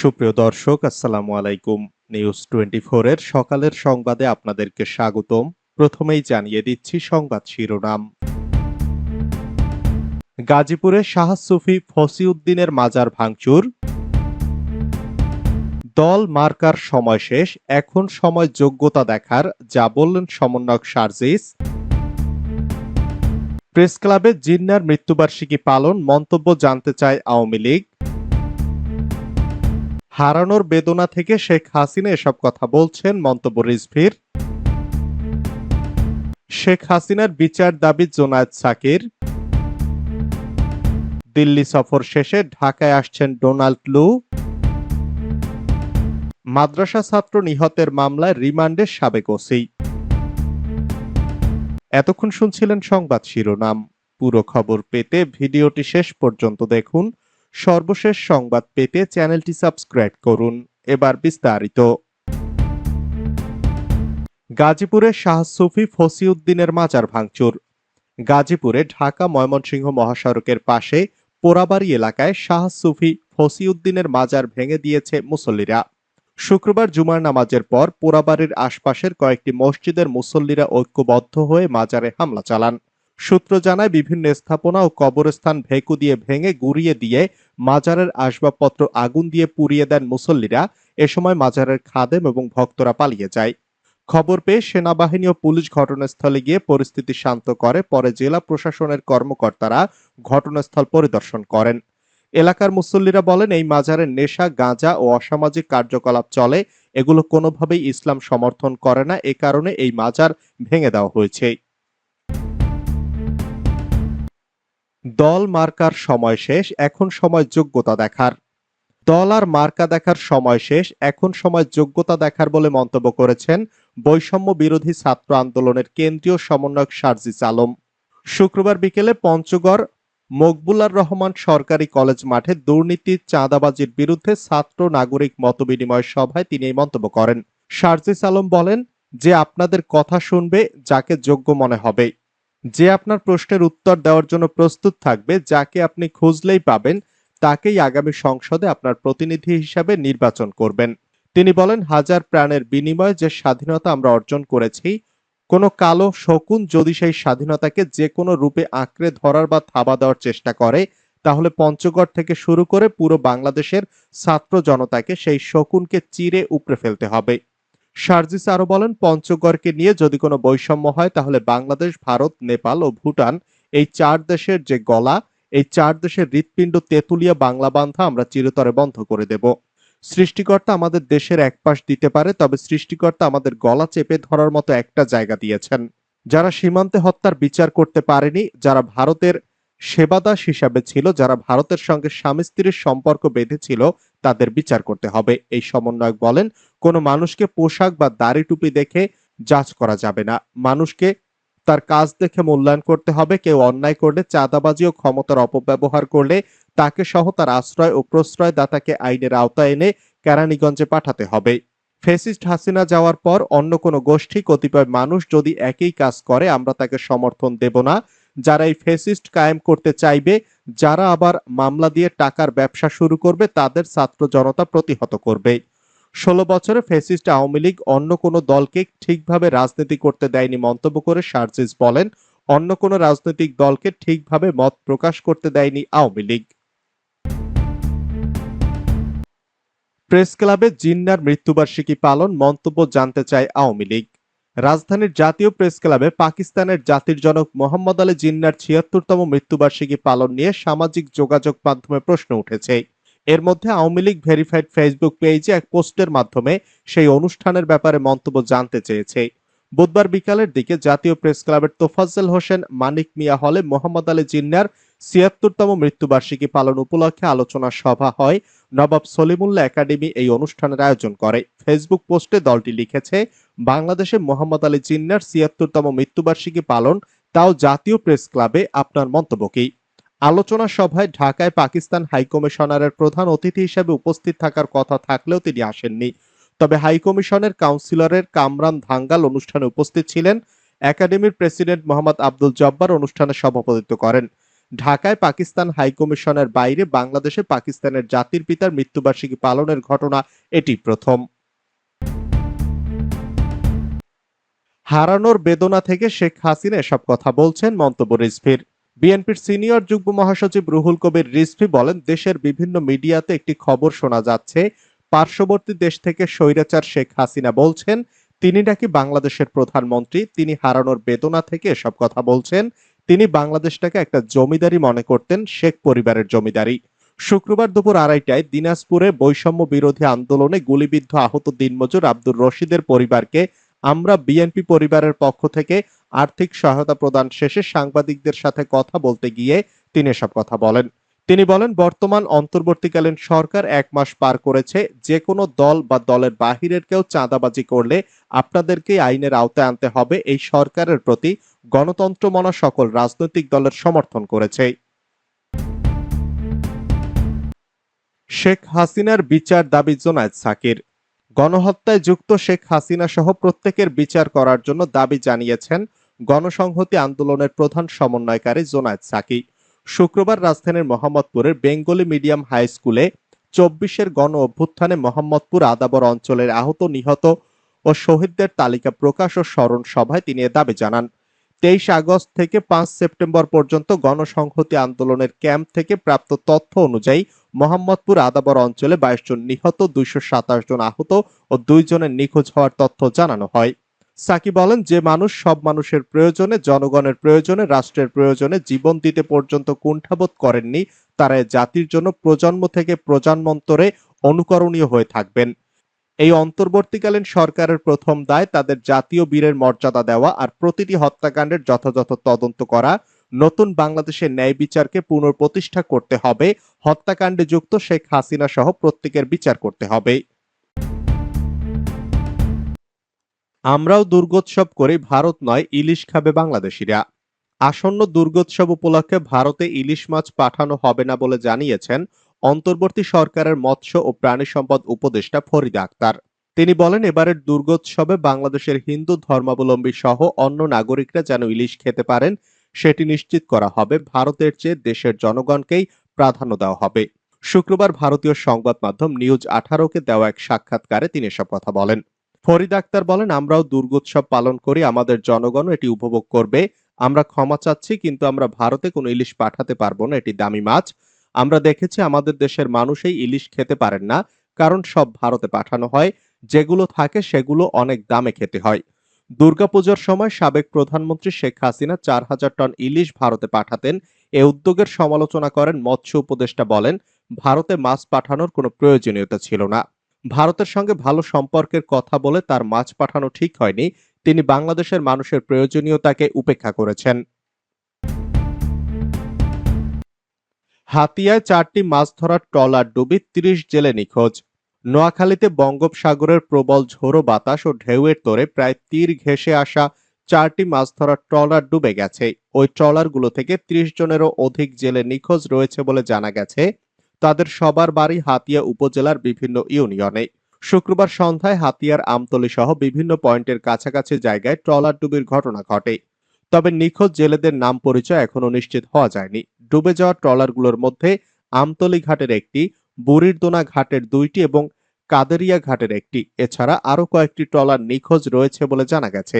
সুপ্রিয় দর্শক, আসসালামু আলাইকুম। নিউজ টোয়েন্টি এর সকালের সংবাদে আপনাদেরকে স্বাগতম। প্রথমেই জানিয়ে দিচ্ছি সংবাদ শিরোনাম। গাজীপুরে শাহ সুফি ফসিউদ্দিনের মাজার ভাঙচুর। দল মার্কার সময় শেষ, এখন সময় যোগ্যতা দেখার, যা বললেন সমন্বয়ক সার্জিস। প্রেস ক্লাবে জিন্নার মৃত্যুবার্ষিকী পালন, মন্তব্য জানতে চায় আওয়ামী লীগ। হারানোর বেদনা থেকে শেখ হাসিনা এসব কথা বলছেন মন্তব্য রিজভির। শেখ হাসিনার বিচার দাবি জোনায়েদ সাকির। দিল্লি সফর শেষে ঢাকায় আসছেন ডোনাল্ড লু। মাদ্রাসা ছাত্র নিহতের মামলায় রিমান্ডে সাবেক ওসি। এতক্ষণ শুনছিলেন সংবাদ শিরোনাম। পুরো খবর পেতে ভিডিওটি শেষ পর্যন্ত দেখুন। সর্বশেষ সংবাদ পেতে চ্যানেলটি সাবস্ক্রাইব করুন। এবার বিস্তারিত। গাজীপুরে শাহ সুফি ফসিউদ্দিনের মাজার ভাঙচুর। গাজীপুরে ঢাকা ময়মনসিংহ মহাসড়কের পাশে পোড়াবাড়ি এলাকায় শাহ সুফি ফসিউদ্দিনের মাজার ভেঙে দিয়েছে মুসল্লিরা। শুক্রবার জুমার নামাজের পর পোড়াবাড়ির আশপাশের কয়েকটি মসজিদের মুসল্লিরা ঐক্যবদ্ধ হয়ে মাজারে হামলা চালান। সূত্র জানায়, বিভিন্ন স্থাপনা ও কবরস্থান ভেকু দিয়ে ভেঙে গুড়িয়ে দিয়ে মাজারের আসবাবপত্র আগুন দিয়ে পুড়িয়ে দেন মুসল্লিরা। এ সময় মাজারের খাদেম এবং ভক্তরা পালিয়ে যায়। খবর পেয়ে সেনাবাহিনী ও পুলিশ ঘটনাস্থলে গিয়ে পরিস্থিতি শান্ত করে, পরে জেলা প্রশাসনের কর্মকর্তারা ঘটনাস্থল পরিদর্শন করেন। এলাকার মুসল্লিরা বলেন, এই মাজারের নেশা, গাঁজা ও অসামাজিক কার্যকলাপ চলে। এগুলো কোনোভাবেই ইসলাম সমর্থন করে না। এ কারণে এই মাজার ভেঙে দেওয়া হয়েছে। দল মার্কার সময় শেষ, এখন সময় যোগ্যতা দেখার। দল আর মার্কা দেখার সময় শেষ, এখন সময় যোগ্যতা দেখার বলে মন্তব্য করেছেন বৈষম্য বিরোধী ছাত্র আন্দোলনের কেন্দ্রীয় সমন্বয়ক সার্জিস আলম। শুক্রবার বিকেলে পঞ্চগড় মকবুলার রহমান সরকারি কলেজ মাঠে দুর্নীতি, চাঁদাবাজির বিরুদ্ধে ছাত্র নাগরিক মতবিনিময় সভায় তিনি এই মন্তব্য করেন। সার্জিস আলম বলেন, যে আপনাদের কথা শুনবে, যাকে যোগ্য মনে হবে। যে আপনার প্রশ্নের উত্তর দেওয়ার জন্য প্রস্তুত থাকবে, যাকে আপনি খুঁজলেই পাবেন, তাকেই আগামী সংসদে আপনার প্রতিনিধি হিসাবে নির্বাচন করবেন। তিনি বলেন, হাজার প্রাণের বিনিময়ে যে স্বাধীনতা আমরা অর্জন করেছি, কোনো কালো শকুন যদি সেই স্বাধীনতাকে যে কোনো রূপে আঁকড়ে ধরার বা থাবা দেওয়ার চেষ্টা করে, তাহলে পঞ্চগড় থেকে শুরু করে পুরো বাংলাদেশের ছাত্র জনতাকে সেই শকুনকে চিরে উপড়ে ফেলতে হবে। সার্জিস আরও বলেন, পঞ্চগড়কে নিয়ে যদি কোনো বৈষম্য হয়, তাহলে বাংলাদেশ, ভারত, নেপাল ও ভুটান এই চার দেশের যে গলা, এই চার দেশের হৃৎপিণ্ড তেতুলিয়া বাংলা বান্ধা আমরা চিরতরে বন্ধ করে দেব। সৃষ্টিকর্তা আমাদের দেশের এক পাশ দিতে পারে, তবে সৃষ্টিকর্তা আমাদের গলা চেপে ধরার মতো একটা জায়গা দিয়েছেন। যারা সীমান্তে হত্যার বিচার করতে পারেনি, যারা ভারতের সেবাদাস হিসাবে ছিল, যারা ভারতের সঙ্গে স্বামী স্ত্রীর সম্পর্ক বেঁধেছিল তাদের বিচার করতে হবে। এই সমন্বয়ক বলেন, কোনো মানুষকে পোশাক বা দাড়ি টুপি দেখে জাজ করা যাবে না। মানুষকে তার কাজ দেখে মূল্যায়ন করতে হবে। কেউ অন্যায় করলে, চাঁদাবাজি ও ক্ষমতার অপব্যবহার করলে তাকে সহ তার আশ্রয় ও প্রশ্রয় দাতাকে আইনের আওতায় এনে কেরানীগঞ্জে পাঠাতে হবে। ফেসিস্ট হাসিনা যাওয়ার পর অন্য কোনো গোষ্ঠী কতিপয় মানুষ যদি একই কাজ করে, আমরা তাকে সমর্থন দেব না। যারা এই ফেসিস্ট কায়েম করতে চাইবে, যারা আবার মামলা দিয়ে টাকার ব্যবসা শুরু করবে, তাদের ছাত্র জনতা প্রতিহত করবে। ষোলো বছরে ফেসিস্ট আওয়ামী লীগ অন্য কোনো দলকে ঠিকভাবে রাজনীতি করতে দেয়নি মন্তব্য করে সার্জিস বলেন, অন্য কোনো রাজনৈতিক দলকে ঠিকভাবে মত প্রকাশ করতে দেয়নি আওয়ামী লীগ। প্রেস ক্লাবে জিন্নার মৃত্যুবার্ষিকী পালন মন্তব্য জানতে চায় আওয়ামী লীগ। রাজধানীর জাতীয় প্রেস ক্লাবে পাকিস্তানের জাতির জনক মোহাম্মদ আলী জিন্নার ছিয়াত্তরতম মৃত্যুবার্ষিকী পালন নিয়ে সামাজিক যোগাযোগ মাধ্যমে প্রশ্ন উঠেছে। এর মধ্যে আওয়ামী লীগ ভেরিফাইড ফেসবুক পেজে এক পোস্টের মাধ্যমে সেই অনুষ্ঠানের ব্যাপারে মন্তব্য জানতে চেয়েছে। বুধবার বিকালের দিকে জাতীয় প্রেস ক্লাবের তোফাজ্জল হোসেন, মানিক মিয়া হলে, মোহাম্মদ আলী জিন্নার ছিয়াত্তরতম মৃত্যুবার্ষিকী পালন উপলক্ষে আলোচনা সভা হয় নবাব সলিমুল্লাহ একাডেমি এই অনুষ্ঠানের আয়োজন করে। ফেসবুক পোস্টে দলটি লিখেছে, বাংলাদেশে মোহাম্মদ আলী জিন্নার ছিয়াত্তরতম মৃত্যুবার্ষিকী পালন, তাও জাতীয় প্রেস ক্লাবে আপনার মন্তব্য কি? আলোচনা সভায় ঢাকায় পাকিস্তান হাইকমিশনারের প্রধান অতিথি হিসেবে উপস্থিত থাকার কথা থাকলেও তিনি আসেননি। তবে হাইকমিশনের কাউন্সিলরের কামরান ধাঙ্গাল অনুষ্ঠানে উপস্থিত ছিলেন। একাডেমির প্রেসিডেন্ট মোহাম্মদ আব্দুল জব্বার অনুষ্ঠানে সভাপতিত্ব করেন। ঢাকায় পাকিস্তান হাইকমিশনের বাইরে বাংলাদেশে পাকিস্তানের জাতির পিতার মৃত্যুবার্ষিকী পালনের ঘটনা, এটি প্রথম। হারানোর বেদনা থেকে শেখ হাসিনা এসব কথা বলছেন মন্তব্য রিজভির। বিএনপির সিনিয়র যুগ্ম মহাসচিব রুহুল কবির রিজভি বলেন, দেশের বিভিন্ন মিডিয়াতে একটি খবর শোনা যাচ্ছে, পার্শ্ববর্তী দেশ থেকে স্বৈরাচার শেখ হাসিনা বলছেন, তিনি নাকি বাংলাদেশের প্রধানমন্ত্রী, তিনি হারানোর বেদনা থেকে এসব কথা বলছেন তিনি বাংলাদেশটাকে একটা জমিদারি মনে করতেন শেখ পরিবারের জমিদারি। শুক্রবার দুপুর আড়াইটায় দিনাজপুরে বৈষম্য বিরোধী আন্দোলনে গুলিবিদ্ধ আহত দিনমজুর আব্দুর রশিদের পরিবারকে আমরা বিএনপি পরিবারের পক্ষ থেকে আর্থিক সহায়তা প্রদান শেষে সাংবাদিকদের সাথে কথা বলতে গিয়ে তিনি এসব কথা বলেন। তিনি বলেন, বর্তমান অন্তর্বর্তীকালীন সরকার এক মাস পার করেছে, যে কোনো দল বা দলের বাহিরের কেউ চাঁদাবাজি করলে আপনাদেরকে আইনের আওতায় আনতে হবে। এই সরকারের প্রতি গণতন্ত্র মনা সকল রাজনৈতিক দলের সমর্থন করেছে। শেখ হাসিনার বিচার দাবি জোনায়েদ সাকির। গণহত্যায় যুক্ত শেখ হাসিনা সহ প্রত্যেকের বিচার করার জন্য দাবি জানিয়েছেন গণসংহতি আন্দোলনের প্রধান সমন্বয়কারী জোনায়েদ সাকি শুক্রবার রাজধানীর মোহাম্মদপুরের বেঙ্গলি মিডিয়াম হাই স্কুলে চব্বিশের গণ অভ্যুত্থানে মোহাম্মদপুর আদাবর অঞ্চলের আহত, নিহত ও শহীদদের তালিকা প্রকাশ ও স্মরণ সভায় তিনি দাবি জানান। তেইশ আগস্ট থেকে পাঁচ সেপ্টেম্বর পর্যন্ত গণসংহতি আন্দোলনের ক্যাম্প থেকে প্রাপ্ত তথ্য অনুযায়ী মোহাম্মদপুর আদাবর অঞ্চলে বাইশ জন নিহত, দুইশো সাতাশ জন আহত ও দুই জনের নিখোঁজ হওয়ার তথ্য জানানো হয়। সাকি বলেন, যে মানুষ সব মানুষের প্রয়োজনে, জনগণের প্রয়োজনে, রাষ্ট্রের প্রয়োজনে জীবন দিতে পর্যন্ত কুণ্ঠাবোধ করেননি, তারা জাতির জন্য প্রজন্ম থেকে প্রজন্মান্তরে অনুকরণীয় হয়ে থাকবেন। এই অন্তর্বর্তীকালীন সরকারের প্রথম দায় তাদের জাতীয় বীরের মর্যাদা দেওয়া আর প্রতিটি হত্যাকাণ্ডের যথাযথ তদন্ত করা। নতুন বাংলাদেশের ন্যায় বিচারকে পুনঃপ্রতিষ্ঠা করতে হবে। হত্যাকাণ্ডে যুক্ত শেখ হাসিনা সহ প্রত্যেকের বিচার করতে হবে। আমরাও দুর্গোৎসব করি, ভারত নয়, ইলিশ খাবে বাংলাদেশিরা। আসন্ন দুর্গোৎসব উপলক্ষে ভারতে ইলিশ মাছ পাঠানো হবে না বলে জানিয়েছেন অন্তর্বর্তী সরকারের মৎস্য ও প্রাণী সম্পদ উপদেষ্টা ফরিদা আক্তার। তিনি বলেন, এবারের দুর্গোৎসবে বাংলাদেশের হিন্দু ধর্মাবলম্বী সহ অন্য নাগরিকরা যেন ইলিশ খেতে পারেন, সেটি নিশ্চিত করা হবে। ভারতের চেয়ে দেশের জনগণকেই প্রাধান্য দেওয়া হবে। শুক্রবার ভারতীয় সংবাদ মাধ্যম নিউজ আঠারোকে দেওয়া এক সাক্ষাৎকারে তিনি এসব কথা বলেন। ফরিদ আক্তার বলেন, আমরাও দুর্গোৎসব পালন করি, আমাদের জনগণও এটি উপভোগ করবে। আমরা ক্ষমা চাচ্ছি, কিন্তু আমরা ভারতে কোনো ইলিশ পাঠাতে পারব না, এটি দামি মাছ। আমরা দেখেছি আমাদের দেশের মানুষই ইলিশ খেতে পারেন না, কারণ সব ভারতে পাঠানো হয়, যেগুলো থাকে সেগুলো অনেক দামে খেতে হয়। দুর্গাপূজার সময় সাবেক প্রধানমন্ত্রী শেখ হাসিনা চার হাজার টন ইলিশ ভারতে পাঠাতেন। এ উদ্যোগের সমালোচনা করেন মৎস্য উপদেষ্টা বলেন, ভারতে মাছ পাঠানোর কোনো প্রয়োজনীয়তা ছিল না। ভারতের সঙ্গে ভালো সম্পর্কের কথা বলে তার মাছ পাঠানো ঠিক হয়নি। তিনি বাংলাদেশের মানুষের প্রয়োজনীয়তাকে উপেক্ষা করেছেন। হাতিয়ায় চারটি মাছ ধরার ট্রলার ডুবি তিরিশ জেলে নিখোঁজ। নোয়াখালীতে বঙ্গোপসাগরের প্রবল ঝোড়ো বাতাস ও ঢেউয়ের তোরে প্রায় তীর ঘেঁষে আসা চারটি মাছ ধরার ট্রলার ডুবে গেছে। ওই ট্রলারগুলো থেকে ত্রিশ জনেরও অধিক জেলে নিখোঁজ রয়েছে বলে জানা গেছে। তাদের সবার বাড়ি হাতিয়া উপজেলার বিভিন্ন ইউনিয়নে। শুক্রবার সন্ধ্যায় হাতিয়ার আমতলী সহ বিভিন্ন পয়েন্টের কাছাকাছি জায়গায় ট্রলার ডুবির ঘটনা ঘটে। তবে নিখোঁজ জেলেদের নাম পরিচয় এখনও নিশ্চিত হওয়া যায়নি। ডুবে যাওয়া ট্রলারগুলোর মধ্যে আমতলি ঘাটের একটি, বুড়িরদোনা ঘাটের দুইটি এবং কাদেরিয়া ঘাটের একটি। এছাড়া আরও কয়েকটি ট্রলার নিখোঁজ রয়েছে বলে জানা গেছে।